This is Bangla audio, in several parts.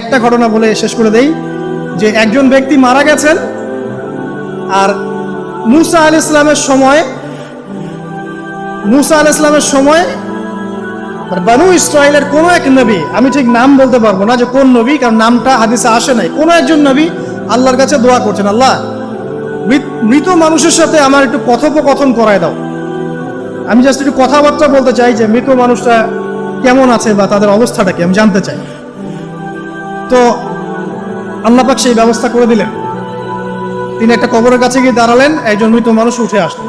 একটা ঘটনা বলে শেষ করে দেই, যে একজন ব্যক্তি মারা গেছেন আর মুসা আল ইসলামের সময়, মুসা আল ইসলামের সময় মানে বানু ইসরায়েলের কোনো এক নবী, আমি ঠিক নাম বলতে পারব না যে কোন নবী, কারণ নামটা হাদিসে আসে নাই, কোনো একজন নবী আল্লাহর কাছে দোয়া করছেন, আল্লাহ মৃত মানুষের সাথে আমার একটু কথোপকথন করায় দাও। আমি জাস্ট একটু কথাবার্তা বলতে চাই যে মৃত মানুষটা কেমন আছে বা তাদের অবস্থাটা কি, আমি জানতে চাই। তো আল্লাপাক সেই ব্যবস্থা করে দিলেন। তিনি একটা কবরের কাছে গিয়ে দাঁড়ালেন একজন মৃত মানুষ উঠে আসলেন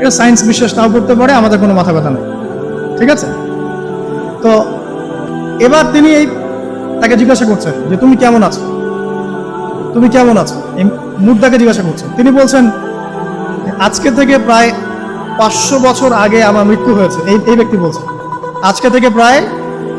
এটা সায়েন্স বিশ্বাস নাও করতে পারে, আমাদের কোনো মাথা ব্যথা নেই। ঠিক আছে? তো এবার তিনি এই তাকে জিজ্ঞাসা করছেন যে, তুমি কেমন আছো? তুমি কেমন আছো? এই মুদ্রাকে জিজ্ঞাসা করছেন। তিনি বলছেন, আজকে থেকে প্রায় পাঁচশো বছর আগে আমার মৃত্যু হয়েছে। এই এই ব্যক্তি বলছেন, আজকে থেকে প্রায়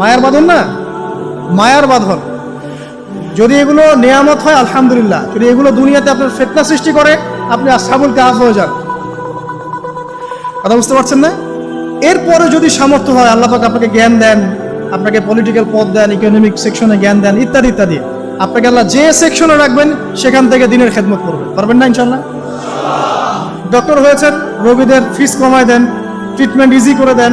মায়ার বাঁধন না? মায়ার বাঁধন। যদি এগুলো নেয়ামত হয়, আলহামদুলিল্লাহ। যদি এগুলো দুনিয়াতে আপনার ফেতনা সৃষ্টি করে, আপনি আসাবুল কাজ হয়ে যান। কথা বুঝতে পারছেন না? এরপরে যদি সামর্থ্য হয়, আল্লাহ আপনাকে জ্ঞান দেন, আপনাকে পলিটিক্যাল পদ দেন ইকোনমিক সেকশনে জ্ঞান দেন, ইত্যাদি ইত্যাদি, আপনাকে আল্লাহ যে সেকশনে রাখবেন, সেখান থেকে দিনের খেদমত করবেন। পারবেন না ইনশাল্লাহ ডক্টর হয়েছেন, রোগীদের ফিস কমায় দেন ট্রিটমেন্ট ইজি করে দেন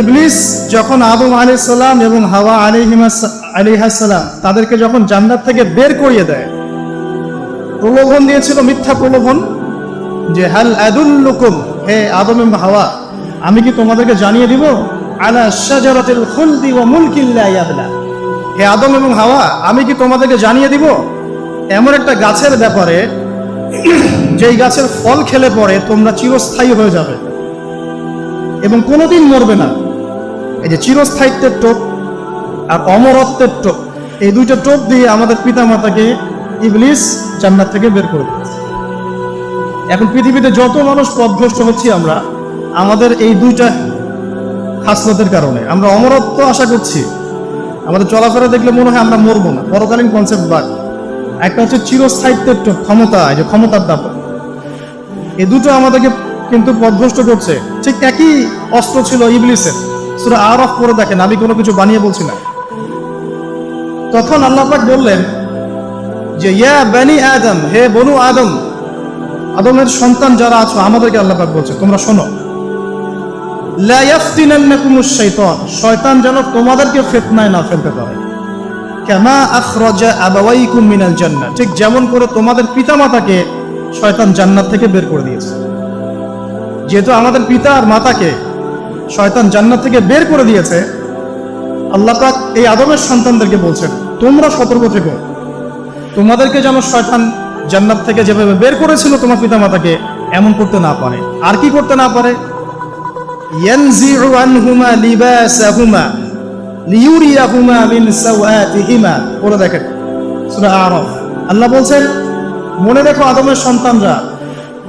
ইবলিস যখন আদম আলাইহিস সালাম এবং হাওয়া আলাইহিমাস আলাইহাসসালাম তাদেরকে যখন জান্নাত থেকে বের করিয়ে দেয়, প্রলোভন দিয়েছিল, মিথ্যা প্রলোভন, যে হাল আদুল্লুকুম, হে আদম হাওয়া, আমি কি তোমাদেরকে জানিয়ে দিব? আলা শাজারাতিল খুলদি ওয়া মুলকিন লা ইয়াবলা। হে আদম এবং হাওয়া, আমি কি তোমাদেরকে জানিয়ে দিব? এমন একটা গাছের ব্যাপারে, যেই গাছের ফল খেলে পরে তোমরা চিরস্থায়ী হয়ে যাবে। এবং কোনোদিন মরবে না। এই যে চিরস্থায়িত্বের টোপ আর অমরত্বের টোপ এই দুইটা টোপ দিয়ে আমাদের পিতা মাতাকে ইবলিস জান্নাত থেকে বের করে দিয়েছে। এখন পৃথিবীতে যত মানুষ পথভ্রষ্ট হচ্ছি আমরা আমাদের এই দুইটা খাসলতের কারণে। আমরা অমরত্ব আশা করছি। আমাদের চলাফেরা দেখলে মনে হয় আমরা মরবো না। পরকালীন কনসেপ্ট বাদ। একটা হচ্ছে চিরস্থায়িত্বের টোপ, ক্ষমতা এই যে ক্ষমতার দাপট। এই দুটো আমাদেরকে কিন্তু পথভ্রষ্ট করছে ঠিক একই অস্ত্র ছিল ইবলিসের। সুরা আর অফ করে দেখেন, আমি কোনো কিছু বানিয়ে বলছি না। তখন আল্লাহ পাক বললেন যে, ইয়া বানি আদম, হে বনু আদম, আদমের সন্তান যারা আছো, আমাদেরকে আল্লাহ পাক বলছে, তোমরা শোনো। শয়তান যেন তোমাদেরকে ফিতনায় না ফেলতে পারে। কামা আখরাজা আবাওয়াইকুম মিনাল জান্নাহ, ঠিক যেমন করে তোমাদের পিতামাতাকে শয়তান জান্নাত থেকে বের করে দিয়েছে। যেহেতু আমাদের পিতা আর মাতাকে শয়তান জান্নাত থেকে বের করে দিয়েছে, আল্লাহ পাক এই আদমের সন্তানদেরকে বলছেন, তোমরা সতর্ক থেকো। তোমাদেরকে যেন শয়তান জান্নাত থেকে যেভাবে বের করেছিল তোমার পিতা মাতাকে, এমন করতে না পারে। আর কি করতে না পারে? আল্লাহ বলছেন, মনে রেখো আদমের সন্তানরা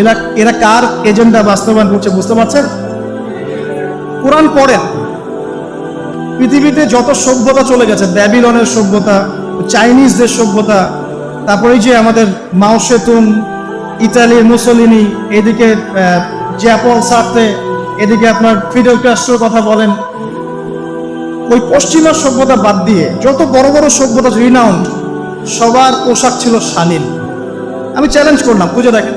এরা এরা কার এজেন্ডা বাস্তবায়ন করছে বুঝতে পারছেন? কোরআন পড়েন। পৃথিবীতে যত সভ্যতা চলে গেছে, ব্যাবিলনের সভ্যতা, চাইনিজদের সভ্যতা, তারপরে যে আমাদের মাও সেতুন ইতালি মুসলিনি, এদিকে জ্যাপল সার্তে এদিকে আপনার ফিডেল ক্যাস্ট্রোর কথা বলেন। ওই পশ্চিমা সভ্যতা বাদ দিয়ে যত বড় বড় সভ্যতা রিনাউন্ড সবার পোশাক ছিল শালীন আমি চ্যালেঞ্জ করলাম, খুঁজে দেখেন।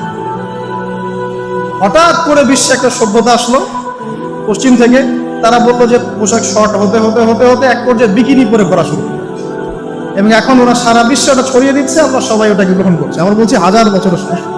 হঠাৎ করে বিশ্বে একটা সভ্যতা আসলো পশ্চিম থেকে। তারা বলল যে পোশাক শর্ট হতে হতে হতে হতে এক পর্যায়ে বিকিনি পরে পড়া শুরু। এবং এখন ওরা সারা বিশ্ব ওটা ছড়িয়ে দিচ্ছে, আমরা সবাই ওটাকে গ্রহণ করছে। আমরা বলছি হাজার বছরের সমস্যা